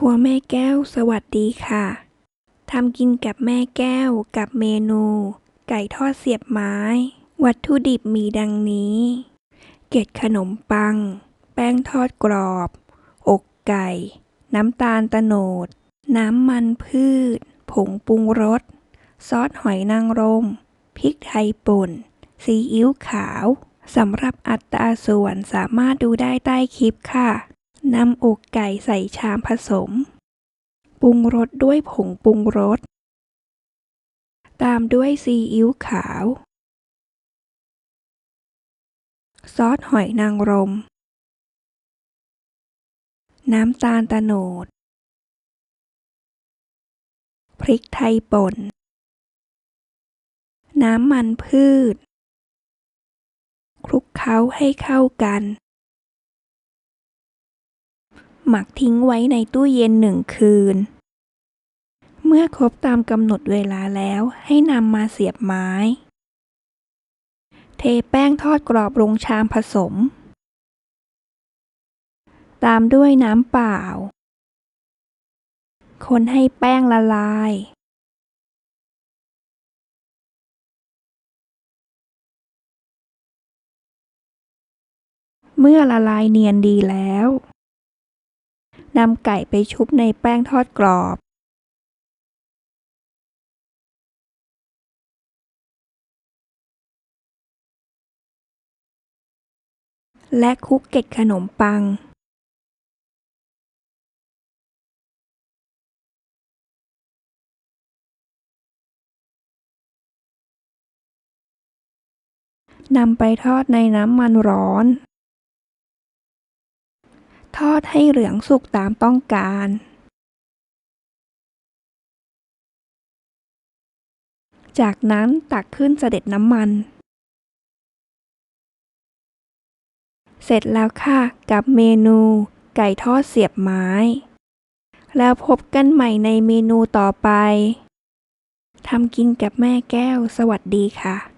ครัวแม่แก้วสวัสดีค่ะ ทำกินกับแม่แก้วกับเมนู ไก่ทอดเสียบไม้ วัตถุดิบมีดังนี้ เกล็ดขนมปัง แป้งทอดกรอบ อกไก่ น้ำตาลตะโนด น้ำมันพืช ผงปรุงรส ซอสหอยนางรม พริกไทยป่น ซีอิ๊วขาว สำหรับอัตราส่วนสามารถดูได้ใต้คลิปค่ะ นำอกไก่ใส่ชามผสม ปรุงรสด้วยผงปรุงรส ตามด้วยซีอิ๊วขาว ซอสหอยนางรม น้ำตาลตะโนด พริกไทยป่น น้ำมันพืช คลุกเคล้าให้เข้ากัน หมักทิ้งไว้ในตู้เย็นหนึ่งคืน เมื่อครบตามกำหนดเวลาแล้วให้นำมาเสียบไม้ เทแป้งทอดกรอบลงชามผสม ตามด้วยน้ำเปล่า คนให้แป้งละลายเมื่อละลายเนียนดีแล้ว นำไก่ไปชุบในแป้งทอดกรอบและคลุกเกล็ดขนมปัง นำไปทอดในน้ำมันร้อน ทอดให้เหลืองสุกตามต้องการจากนั้นตักขึ้นเสด็จน้ำมัน เสร็จแล้วค่ะ กับเมนูไก่ทอดเสียบไม้ แล้วพบกันใหม่ในเมนูต่อไป ทำกินกับแม่แก้วสวัสดีค่ะ